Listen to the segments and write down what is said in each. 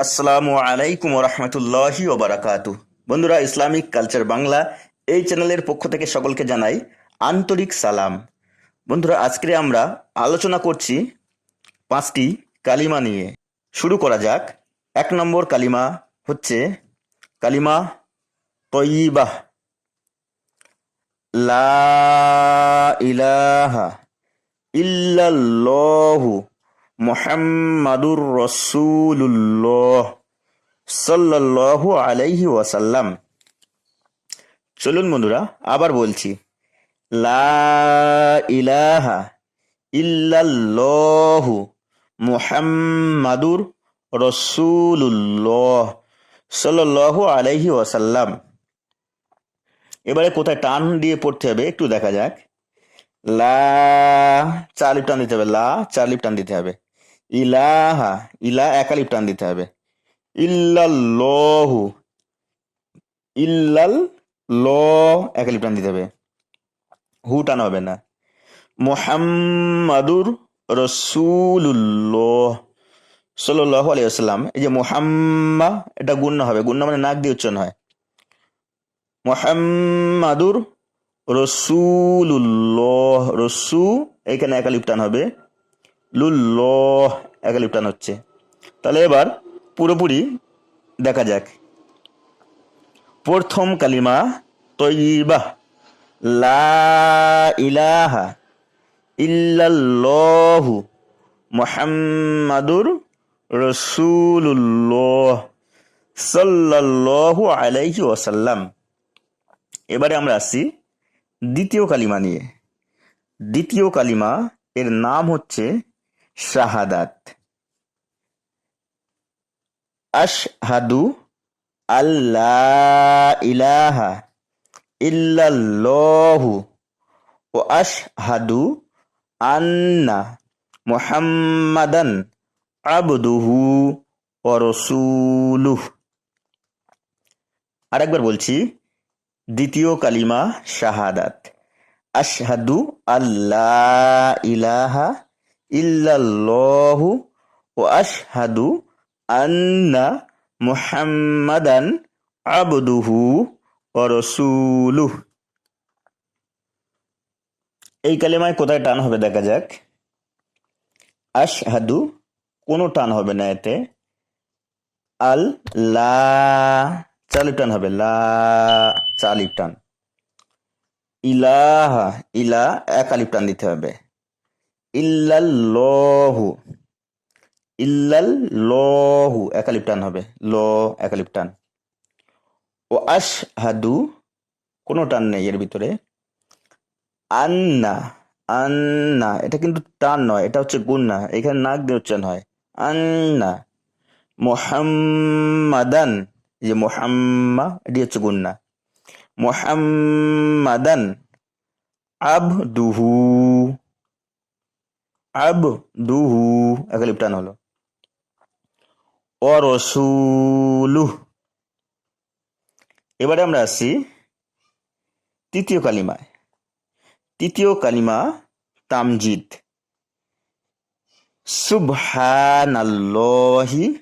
আসসালামু আলাইকুম রহমতুল্লাহি ওবারাকাতু। বন্ধুরা, ইসলামিক কালচার বাংলা এই চ্যানেলের পক্ষ থেকে সকলকে জানাই আন্তরিক সালাম। বন্ধুরা, আজকে আমরা আলোচনা করছি পাঁচটি কালিমা নিয়ে। শুরু করা যাক। এক নম্বর কালিমা হচ্ছে কালিমা তৈবাহ লা ইলাহা ইল্লাল্লাহু মুহাম্মাদুর রসুল্লাহ সাল্লাল্লাহু আলাইহি ওয়াসাল্লাম। চলুন বন্ধুরা, আবার বলছি। লা ইলাহা ইল্লাল্লাহু মুহাম্মাদুর রসুল্লাহ সাল্লাল্লাহু আলাইহি ওয়াসাল্লাম। এবারে কোথায় টান দিয়ে পড়তে হবে একটু দেখা যাক। লা, চার লিপ টান দিতে হবে, লা, চার লিপ টান দিতে হবে। ইলাহা ইলা একালিপ টান দিতে হবে। ইল্লাল্লাহু ইল্লাল ল একালিপ টান দিতে হবে। হু টান হবে না। মোহাম্মাদুর রসুল্লাহ সাল্লাহ আলিয়াল্লাম এই যে মোহাম্মা, এটা গুণ্য হবে। গুণ্য মানে নাক দিয়ে উচ্চারণ হয়। মোহাম্মাদুর রসুল্লাহ রসু এইখানে একালিপ টান হবে। লুল্লহ একালিপ টান হচ্ছে। তাহলে এবার পুরোপুরি দেখা যাক। প্রথম কালিমা তৈবা। লা ইলাহা ইল্লাল্লাহু মুহাম্মাদুর রসুল্লাহ সাল্লাল্লাহু আলাইহি ওয়াসাল্লাম। এবারে আমরা আসছি দ্বিতীয় কালিমা নিয়ে। দ্বিতীয় কালিমা এর নাম হচ্ছে শাহাদাত। আশহাদু আল্লাহ ইলাহা ইল্লাল্লাহু ও আশহাদু আন্না মুহাম্মাদান আবদুহু ও রসুলুহ। আরেকবার বলছি, দ্বিতীয় কালিমা শাহাদাত। আশহাদু আল্লাহ ইলাহা ইল্লাল্লাহু ও আশহাদু আন্না মুহাম্মাদান আবদুহু ও রসুলুহ। এই কালিমায় কোথায় টান হবে দেখা যাক। আশহাদু কোনো টান হবে না এতে। আল লা চালিপ টান হবে, লা চালিপ টান। ইলাহা, ইলা এক আলিপ টান দিতে হবে। ইল্লাল্লাহু। ইল্লাল্লাহু। এক আলিপ টান হবে। ল এক আলিপ টান। ও আশহাদু, কোনো টান নেই এর ভিতরে। আন্না আন্না, এটা কিন্তু টান নয়, এটা হচ্ছে গুন্না এখানে নাক দিয়ে উচ্চারণ হয়। আন্না, মোহাম্মাদান, যে মোহাম্মা, এটি হচ্ছে গুন্না মোহাম্মাদান, আবদুহু। আবদুহু একালিপ টান হলো। অরসুলুহ। এবারে আমরা আসছি তৃতীয় কালিমায়। তৃতীয় কালিমা তামজিদ। সুবহানাল্লাহি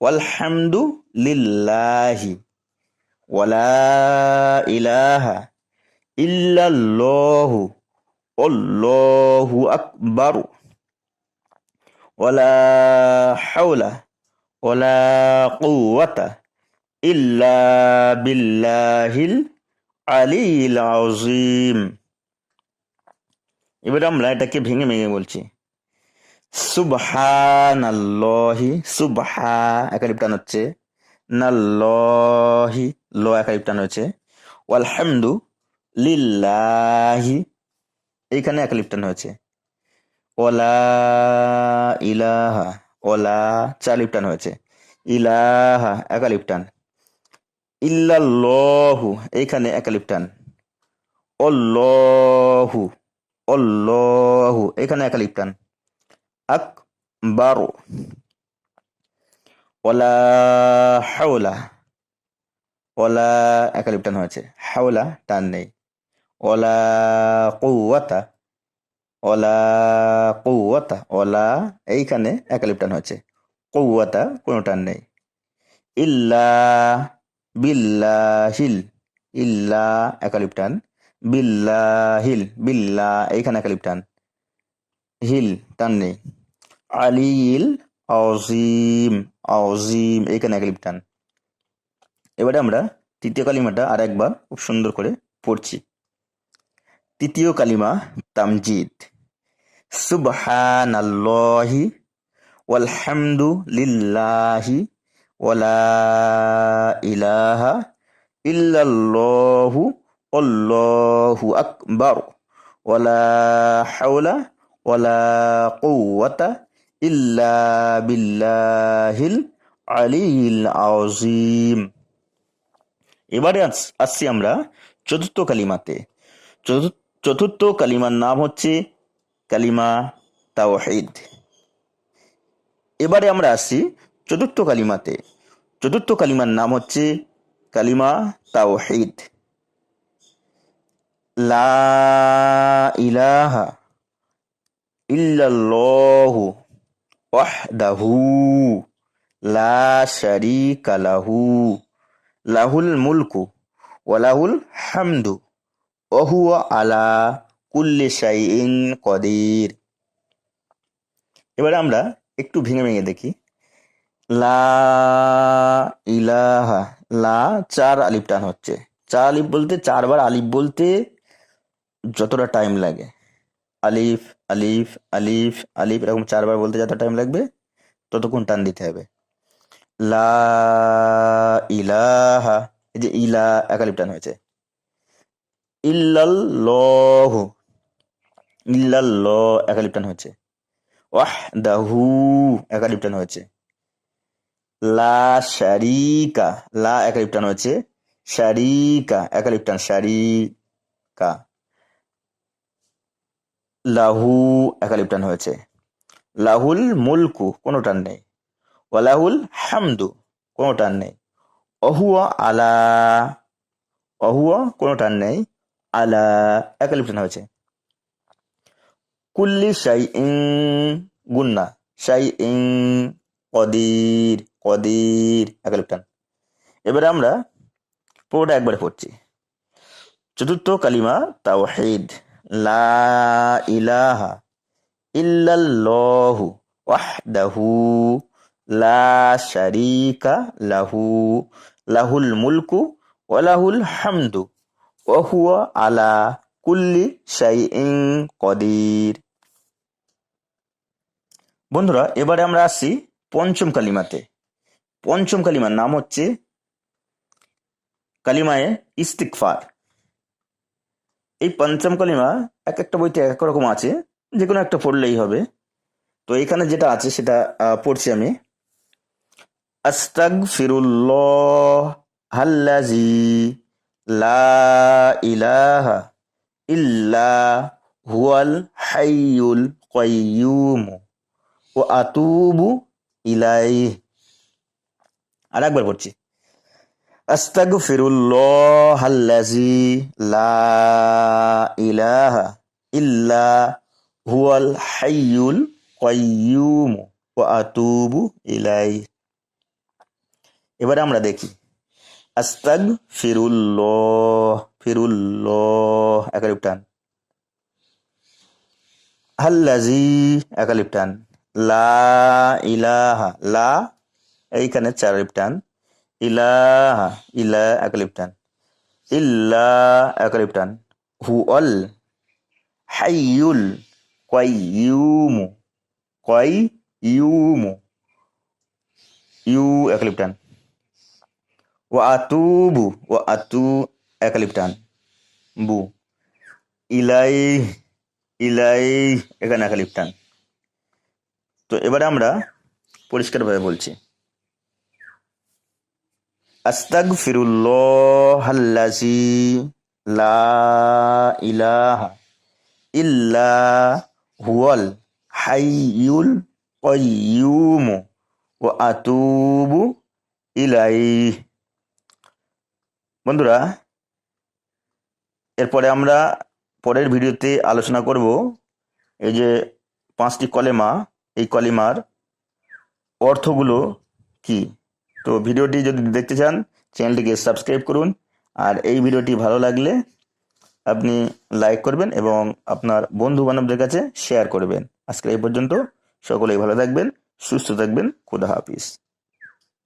ওয়ালহামদু লিল্লাহি ওয়ালা ইলাহা ইল্লাল্লাহু আল্লাহু আকবার ওয়ালা হাওলা ওয়ালা কুওয়াতা ইল্লা বিল্লাহিল আলিল আযীম এবারে আমরা এটাকে ভেঙে ভেঙে বলছি। সুবহানাল্লাহি, সুবহা একালিপ টান হচ্ছে। নাল্লাহি, ল একালিপ টান হচ্ছে ওয়ালহামদু লিল্লাহি এইখানে একালিপ টান হয়েছে। ওলা ইলাহা, ওলা চালিপ টান হয়েছে। ইলাহা একালিপ টান ইল্লাল্লাহু, এইখানে একালিপ টান অল্লাহু অল্লাহু এখানে একালিপ টান আকবারু। ওলা হাওলা, ওলা একালিপ টান হয়েছে। হাওলা টান নেই। ওলা কৌয়াতা ওলা কৌয়াতা ওলা এইখানে একালিপ টান হয়েছে। কৌয়াতা কোনো টান নেই। ইল্লা বিল্লাহিল। ইল্লা একালিপ টান বিল্লাহিল। বিল্লা, এইখানে একালিপ টান হিল টান নেই। আলিল অজিম অজিম এইখানে একালিপ টান এবারে আমরা তৃতীয় কালিমাটা আর একবার খুব সুন্দর করে পড়ছি। তৃতীয় কালিমা তামজিদ সুবহানাল্লাহি ওয়ালহামদু লিল্লাহি ওয়ালা ইলাহা ইল্লাল্লাহু আল্লাহু আকবার ওয়ালা হাওলা ওয়ালা কুওয়াতা ইল্লা বিল্লাহিল আলিয়িল আযীম এবারে আস- আসছি আমরা চতুর্থ কালিমাতে চতুর্থ চতুর্থ কালিমার নাম হচ্ছে কালিমা তাওহিদ। এবারে আমরা আসি চতুর্থ কালিমাতে। চতুর্থ কালিমার নাম হচ্ছে কালিমা তাওহিদ। লা ইলাহা লা শারীকা লাহু, লাহুল মুলকু ওয়া লাহুল হামদু। ওয়া হুয়া আলা কুল্লি শাইইন কদির। এবারে আমরা একটু ভেঙে ভেঙে দেখি। লা ইলাহা, লা চার আলিফ টান হচ্ছে। চার আলিফ বলতে, চারবার আলিফ বলতে যতটা টাইম লাগে। আলিফ আলিফ আলিফ আলিফ, এরকম চারবার বলতে যত টাইম লাগবে, ততক্ষণ টান দিতে হবে। লা ইলাহা, এই যে ইলা, এক আলিফ টান হয়েছে। ইল্লাল্লাহ ইল্লাল্লাহ এক আলিফ টান হয়েছে। ওয়াহদাহু এক আলিফ টান হয়েছে। লা শারিকা, লা এক আলিফ টান হয়েছে। শারিকা এক আলিফ শারিকা। লাহু এক আলিফ হয়েছে। লাহুল মুলকু কোনো টান নেই। ওয়ালাহুল হামদু কোনো টান নেই। অহুয়া আলা অহুয়া কোনো টান নেই। আলা এক আলিফ হয়েছে। কুল্লি শাই ইং গুন্না শাই ইং কদির কদির এক আলিফ টান। এবারে আমরা পুরোটা একবারে পড়ছি। চতুর্থ কালিমা, তাওহিদ। লা ইলাহা ইল্লাল্লাহু ওয়াহদাহু লা শারীকা লাহু, লাহুল মুলকু ওয়া লাহুল হামদু। ওয়া হুয়া আলা কুল্লি শাইইন কদির। বন্ধুরা, এবারে আমরা আসছি পঞ্চম কালিমাতে। পঞ্চম কালিমার নাম হচ্ছে কালিমায়ে ইস্তিকফার এই পঞ্চম কালিমা এক একটা বইতে এক রকম আছে যে কোনো একটা পড়লেই হবে। তো এখানে যেটা আছে সেটা পড়ছি আমি। আস্তাগ ফিরুল্লাহ হাল্লাজি লা ইলাহা ইল্লা হুয়াল ও আতুবু ইলাইহি। আর একবার আল্লাযী লা ইলাহা ইল্লা হুয়াল হাইয়ুল কাইয়ুম ওয়া আতুবু ইলাইহি। এবারে আমরা দেখি। আস্তাগ ফিরুল্লাহ ফিরুল্লাহ একালিপ টান। হাল্লাজি একালিপ টান। লা ইলাহা, লা, এইখানে চার টান। ইলাহা, ইলা একালিপ টান। ইল্লা একালিপ হু অল হাইয়ুল কাইয়ুমু কাইয়ুমু। ইউ একালিপ টান। ওয়া আতুবু ওয়া আতু একালিপ টান বু ইলাই ইলাই এখানে একালিপ টান তো এবারে আমরা পরিষ্কারভাবে বলছি। আস্তাগফিরুল্লাহ আল্লাযী লা ইলাহা ইল্লা হুয়াল হাইয়ুল কাইয়ুম ওয়া আতুবু ইলাইহি। বন্ধুরা, এরপরে আমরা পরের ভিডিওতে আলোচনা করব এই যে পাঁচটি কলেমা। এই কলিমার অর্থগুলো কি? তো ভিডিওটি যদি দেখতে চান, চ্যানেলটিকে সাবস্ক্রাইব করুন। আর এই ভিডিওটি ভালো লাগলে আপনি লাইক করবেন এবং আপনার বন্ধু বান্ধবদের কাছে শেয়ার করবেন। আজকে এই পর্যন্ত, সকলেই ভালো থাকবেন, সুস্থ থাকবেন, খুদা হাফিজ।